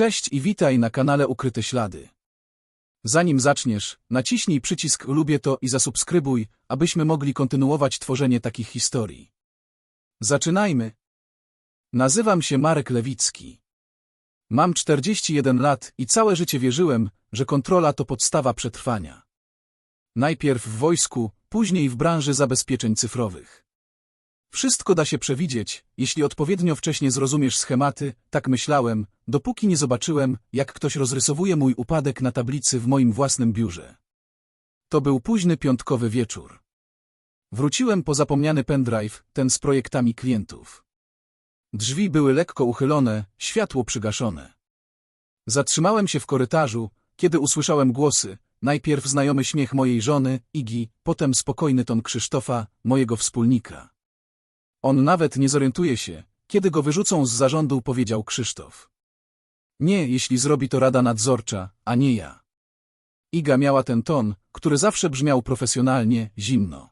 Cześć i witaj na kanale Ukryte Ślady. Zanim zaczniesz, naciśnij przycisk lubię to i zasubskrybuj, abyśmy mogli kontynuować tworzenie takich historii. Zaczynajmy. Nazywam się Marek Lewicki. Mam 41 lat i całe życie wierzyłem, że kontrola to podstawa przetrwania. Najpierw w wojsku, później w branży zabezpieczeń cyfrowych. Wszystko da się przewidzieć, jeśli odpowiednio wcześnie zrozumiesz schematy, tak myślałem, dopóki nie zobaczyłem, jak ktoś rozrysowuje mój upadek na tablicy w moim własnym biurze. To był późny piątkowy wieczór. Wróciłem po zapomniany pendrive, ten z projektami klientów. Drzwi były lekko uchylone, światło przygaszone. Zatrzymałem się w korytarzu, kiedy usłyszałem głosy, najpierw znajomy śmiech mojej żony, Igi, potem spokojny ton Krzysztofa, mojego wspólnika. On nawet nie zorientuje się, kiedy go wyrzucą z zarządu, powiedział Krzysztof. Nie, jeśli zrobi to rada nadzorcza, a nie ja. Iga miała ten ton, który zawsze brzmiał profesjonalnie, zimno.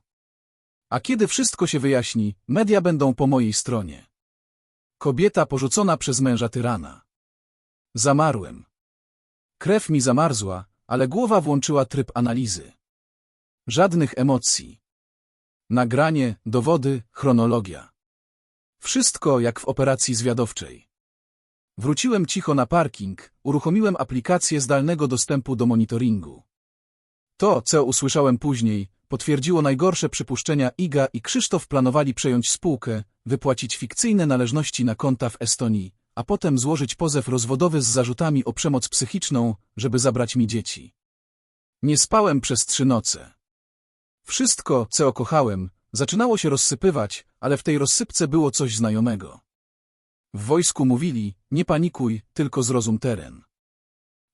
A kiedy wszystko się wyjaśni, media będą po mojej stronie. Kobieta porzucona przez męża tyrana. Zamarłem. Krew mi zamarzła, ale głowa włączyła tryb analizy. Żadnych emocji. Nagranie, dowody, chronologia. Wszystko jak w operacji zwiadowczej. Wróciłem cicho na parking, uruchomiłem aplikację zdalnego dostępu do monitoringu. To, co usłyszałem później, potwierdziło najgorsze przypuszczenia Iga i Krzysztof planowali przejąć spółkę, wypłacić fikcyjne należności na konta w Estonii, a potem złożyć pozew rozwodowy z zarzutami o przemoc psychiczną, żeby zabrać mi dzieci. Nie spałem przez trzy noce. Wszystko, co kochałem, zaczynało się rozsypywać, ale w tej rozsypce było coś znajomego. W wojsku mówili, nie panikuj, tylko zrozum teren.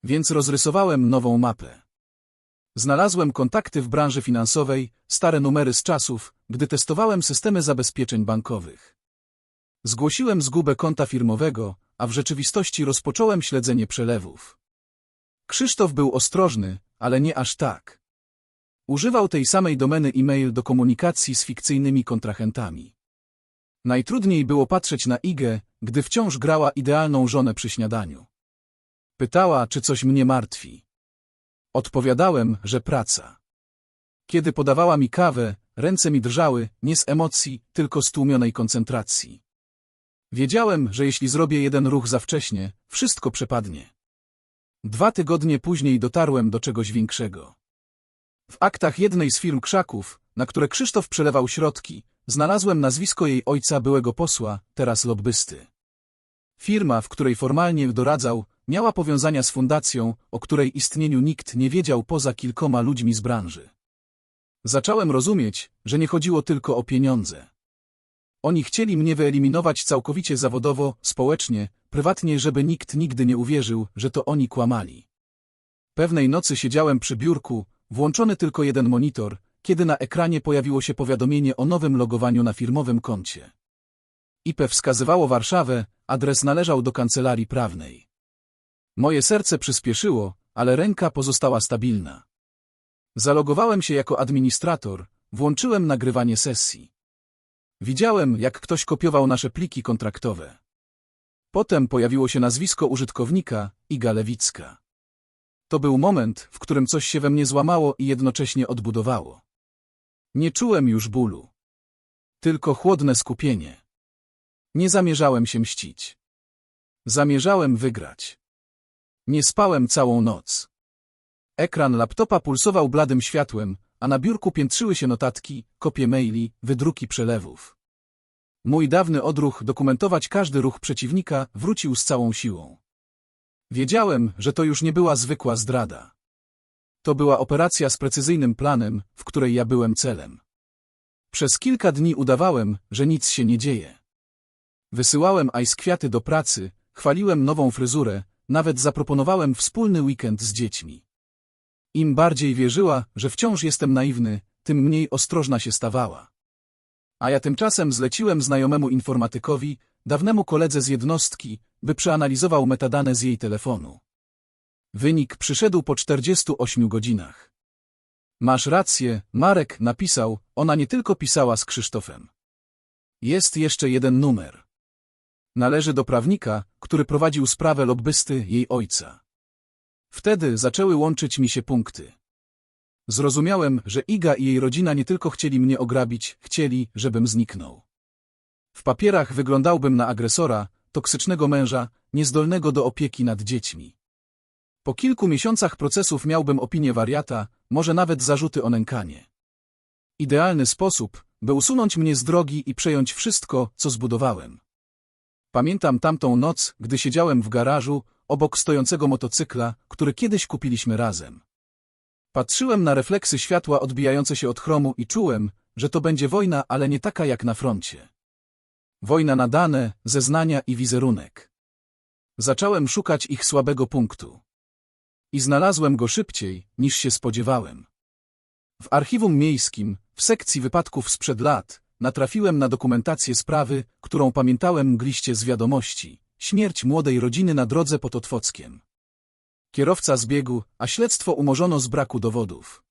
Więc rozrysowałem nową mapę. Znalazłem kontakty w branży finansowej, stare numery z czasów, gdy testowałem systemy zabezpieczeń bankowych. Zgłosiłem zgubę konta firmowego, a w rzeczywistości rozpocząłem śledzenie przelewów. Krzysztof był ostrożny, ale nie aż tak. Używał tej samej domeny e-mail do komunikacji z fikcyjnymi kontrahentami. Najtrudniej było patrzeć na Igę, gdy wciąż grała idealną żonę przy śniadaniu. Pytała, czy coś mnie martwi. Odpowiadałem, że praca. Kiedy podawała mi kawę, ręce mi drżały, nie z emocji, tylko z tłumionej koncentracji. Wiedziałem, że jeśli zrobię jeden ruch za wcześnie, wszystko przepadnie. Dwa tygodnie później dotarłem do czegoś większego. W aktach jednej z firm krzaków, na które Krzysztof przelewał środki, znalazłem nazwisko jej ojca byłego posła, teraz lobbysty. Firma, w której formalnie doradzał, miała powiązania z fundacją, o której istnieniu nikt nie wiedział poza kilkoma ludźmi z branży. Zacząłem rozumieć, że nie chodziło tylko o pieniądze. Oni chcieli mnie wyeliminować całkowicie zawodowo, społecznie, prywatnie, żeby nikt nigdy nie uwierzył, że to oni kłamali. Pewnej nocy siedziałem przy biurku, włączony tylko jeden monitor, kiedy na ekranie pojawiło się powiadomienie o nowym logowaniu na firmowym koncie. IP wskazywało Warszawę, adres należał do kancelarii prawnej. Moje serce przyspieszyło, ale ręka pozostała stabilna. Zalogowałem się jako administrator, włączyłem nagrywanie sesji. Widziałem, jak ktoś kopiował nasze pliki kontraktowe. Potem pojawiło się nazwisko użytkownika, Iga Lewicka. To był moment, w którym coś się we mnie złamało i jednocześnie odbudowało. Nie czułem już bólu. Tylko chłodne skupienie. Nie zamierzałem się mścić. Zamierzałem wygrać. Nie spałem całą noc. Ekran laptopa pulsował bladym światłem, a na biurku piętrzyły się notatki, kopie maili, wydruki przelewów. Mój dawny odruch dokumentować każdy ruch przeciwnika wrócił z całą siłą. Wiedziałem, że to już nie była zwykła zdrada. To była operacja z precyzyjnym planem, w której ja byłem celem. Przez kilka dni udawałem, że nic się nie dzieje. Wysyłałem ice kwiaty do pracy, chwaliłem nową fryzurę, nawet zaproponowałem wspólny weekend z dziećmi. Im bardziej wierzyła, że wciąż jestem naiwny, tym mniej ostrożna się stawała. A ja tymczasem zleciłem znajomemu informatykowi, dawnemu koledze z jednostki, by przeanalizował metadane z jej telefonu. Wynik przyszedł po 48 godzinach. Masz rację, Marek napisał, ona nie tylko pisała z Krzysztofem. Jest jeszcze jeden numer. Należy do prawnika, który prowadził sprawę lobbysty jej ojca. Wtedy zaczęły łączyć mi się punkty. Zrozumiałem, że Iga i jej rodzina nie tylko chcieli mnie ograbić, chcieli, żebym zniknął. W papierach wyglądałbym na agresora, toksycznego męża, niezdolnego do opieki nad dziećmi. Po kilku miesiącach procesów miałbym opinię wariata, może nawet zarzuty o nękanie. Idealny sposób, by usunąć mnie z drogi i przejąć wszystko, co zbudowałem. Pamiętam tamtą noc, gdy siedziałem w garażu, obok stojącego motocykla, który kiedyś kupiliśmy razem. Patrzyłem na refleksy światła odbijające się od chromu i czułem, że to będzie wojna, ale nie taka jak na froncie. Wojna na dane, zeznania i wizerunek. Zacząłem szukać ich słabego punktu. I znalazłem go szybciej, niż się spodziewałem. W archiwum miejskim, w sekcji wypadków sprzed lat, natrafiłem na dokumentację sprawy, którą pamiętałem mgliście z wiadomości. Śmierć młodej rodziny na drodze pod Otwockiem. Kierowca zbiegł, a śledztwo umorzono z braku dowodów.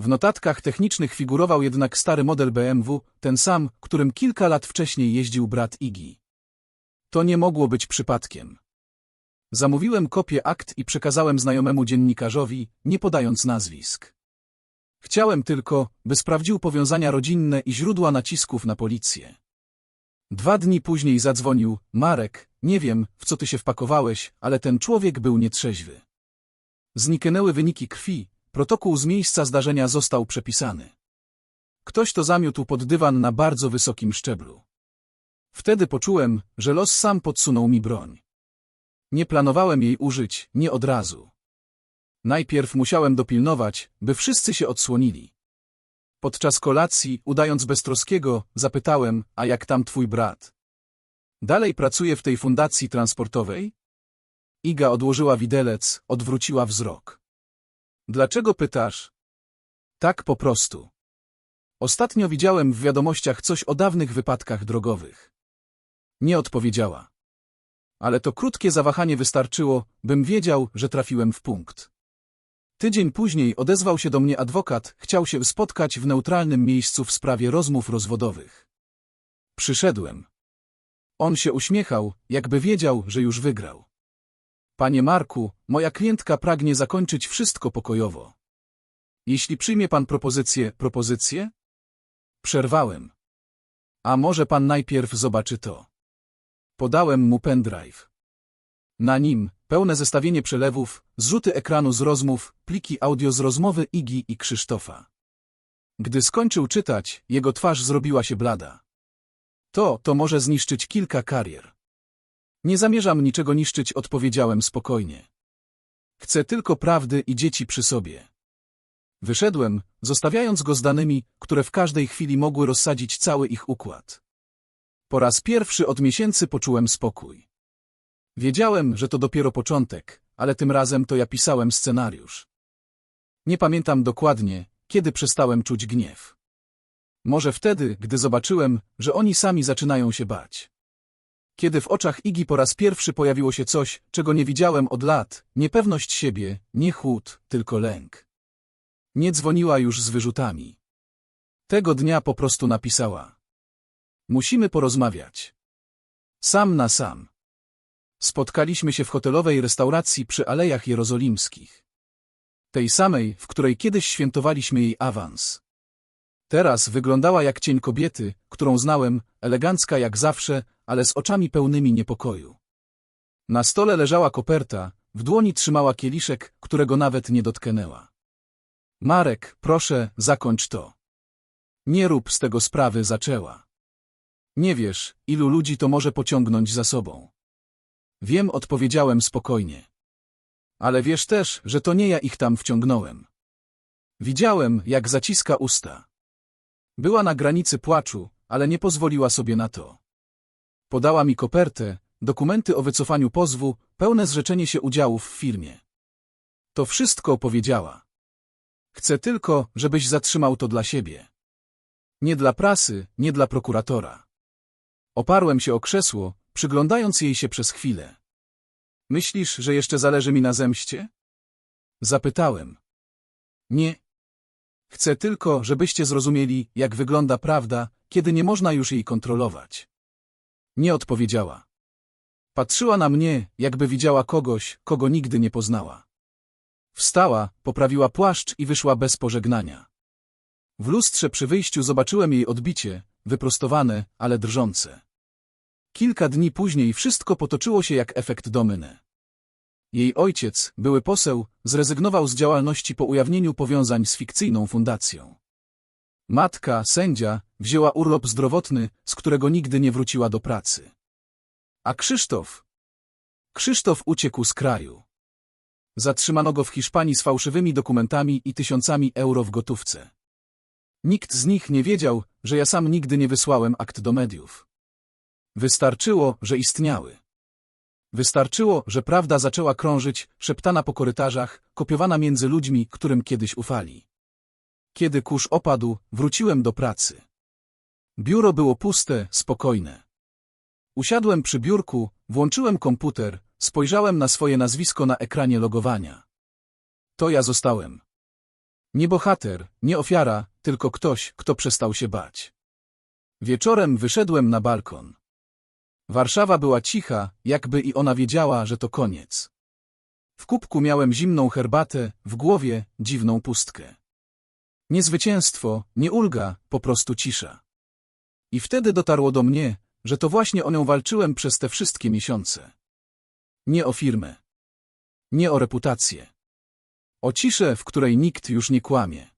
W notatkach technicznych figurował jednak stary model BMW, ten sam, którym kilka lat wcześniej jeździł brat Igi. To nie mogło być przypadkiem. Zamówiłem kopię akt i przekazałem znajomemu dziennikarzowi, nie podając nazwisk. Chciałem tylko, by sprawdził powiązania rodzinne i źródła nacisków na policję. Dwa dni później zadzwonił, Marek, nie wiem, w co ty się wpakowałeś, ale ten człowiek był nietrzeźwy. Zniknęły wyniki krwi, protokół z miejsca zdarzenia został przepisany. Ktoś to zamiótł pod dywan na bardzo wysokim szczeblu. Wtedy poczułem, że los sam podsunął mi broń. Nie planowałem jej użyć, nie od razu. Najpierw musiałem dopilnować, by wszyscy się odsłonili. Podczas kolacji, udając beztroskiego, zapytałem, a jak tam twój brat? Dalej pracuje w tej fundacji transportowej? Iga odłożyła widelec, odwróciła wzrok. Dlaczego pytasz? Tak po prostu. Ostatnio widziałem w wiadomościach coś o dawnych wypadkach drogowych. Nie odpowiedziała. Ale to krótkie zawahanie wystarczyło, bym wiedział, że trafiłem w punkt. Tydzień później odezwał się do mnie adwokat, chciał się spotkać w neutralnym miejscu w sprawie rozmów rozwodowych. Przyszedłem. On się uśmiechał, jakby wiedział, że już wygrał. Panie Marku, moja klientka pragnie zakończyć wszystko pokojowo. Jeśli przyjmie pan propozycję, propozycję? Przerwałem. A może pan najpierw zobaczy to. Podałem mu pendrive. Na nim, Pełne zestawienie przelewów, zrzuty ekranu z rozmów, pliki audio z rozmowy Igi i Krzysztofa. Gdy skończył czytać, jego twarz zrobiła się blada. To, to może zniszczyć kilka karier. Nie zamierzam niczego niszczyć, odpowiedziałem spokojnie. Chcę tylko prawdy i dzieci przy sobie. Wyszedłem, zostawiając go z danymi, które w każdej chwili mogły rozsadzić cały ich układ. Po raz pierwszy od miesięcy poczułem spokój. Wiedziałem, że to dopiero początek, ale tym razem to ja pisałem scenariusz. Nie pamiętam dokładnie, kiedy przestałem czuć gniew. Może wtedy, gdy zobaczyłem, że oni sami zaczynają się bać. Kiedy w oczach Igi po raz pierwszy pojawiło się coś, czego nie widziałem od lat, niepewność siebie, nie chłód, tylko lęk. Nie dzwoniła już z wyrzutami. Tego dnia po prostu napisała. Musimy porozmawiać. Sam na sam. Spotkaliśmy się w hotelowej restauracji przy Alejach Jerozolimskich. Tej samej, w której kiedyś świętowaliśmy jej awans. Teraz wyglądała jak cień kobiety, którą znałem, elegancka jak zawsze, ale z oczami pełnymi niepokoju. Na stole leżała koperta, w dłoni trzymała kieliszek, którego nawet nie dotknęła. Marek, proszę, zakończ to. Nie rób z tego sprawy, zaczęła. Nie wiesz, ilu ludzi to może pociągnąć za sobą. Wiem, odpowiedziałem spokojnie. Ale wiesz też, że to nie ja ich tam wciągnąłem. Widziałem, jak zaciska usta. Była na granicy płaczu, ale nie pozwoliła sobie na to. Podała mi kopertę, dokumenty o wycofaniu pozwu, pełne zrzeczenie się udziałów w firmie. To wszystko opowiedziała. Chcę tylko, żebyś zatrzymał to dla siebie. Nie dla prasy, nie dla prokuratora. Oparłem się o krzesło, przyglądając jej się przez chwilę. Myślisz, że jeszcze zależy mi na zemście? Zapytałem. Nie. Chcę tylko, żebyście zrozumieli, jak wygląda prawda, kiedy nie można już jej kontrolować. Nie odpowiedziała. Patrzyła na mnie, jakby widziała kogoś, kogo nigdy nie poznała. Wstała, poprawiła płaszcz i wyszła bez pożegnania. W lustrze przy wyjściu zobaczyłem jej odbicie, wyprostowane, ale drżące. Kilka dni później wszystko potoczyło się jak efekt dominy. Jej ojciec, były poseł, zrezygnował z działalności po ujawnieniu powiązań z fikcyjną fundacją. Matka, sędzia, wzięła urlop zdrowotny, z którego nigdy nie wróciła do pracy. A Krzysztof? Krzysztof uciekł z kraju. Zatrzymano go w Hiszpanii z fałszywymi dokumentami i tysiącami euro w gotówce. Nikt z nich nie wiedział, że ja sam nigdy nie wysłałem akt do mediów. Wystarczyło, że istniały. Wystarczyło, że prawda zaczęła krążyć, szeptana po korytarzach, kopiowana między ludźmi, którym kiedyś ufali. Kiedy kurz opadł, wróciłem do pracy. Biuro było puste, spokojne. Usiadłem przy biurku, włączyłem komputer, spojrzałem na swoje nazwisko na ekranie logowania. To ja zostałem. Nie bohater, nie ofiara, tylko ktoś, kto przestał się bać. Wieczorem wyszedłem na balkon. Warszawa była cicha, jakby i ona wiedziała, że to koniec. W kubku miałem zimną herbatę, w głowie dziwną pustkę. Nie zwycięstwo, nie ulga, po prostu cisza. I wtedy dotarło do mnie, że to właśnie o nią walczyłem przez te wszystkie miesiące. Nie o firmę. Nie o reputację. O ciszę, w której nikt już nie kłamie.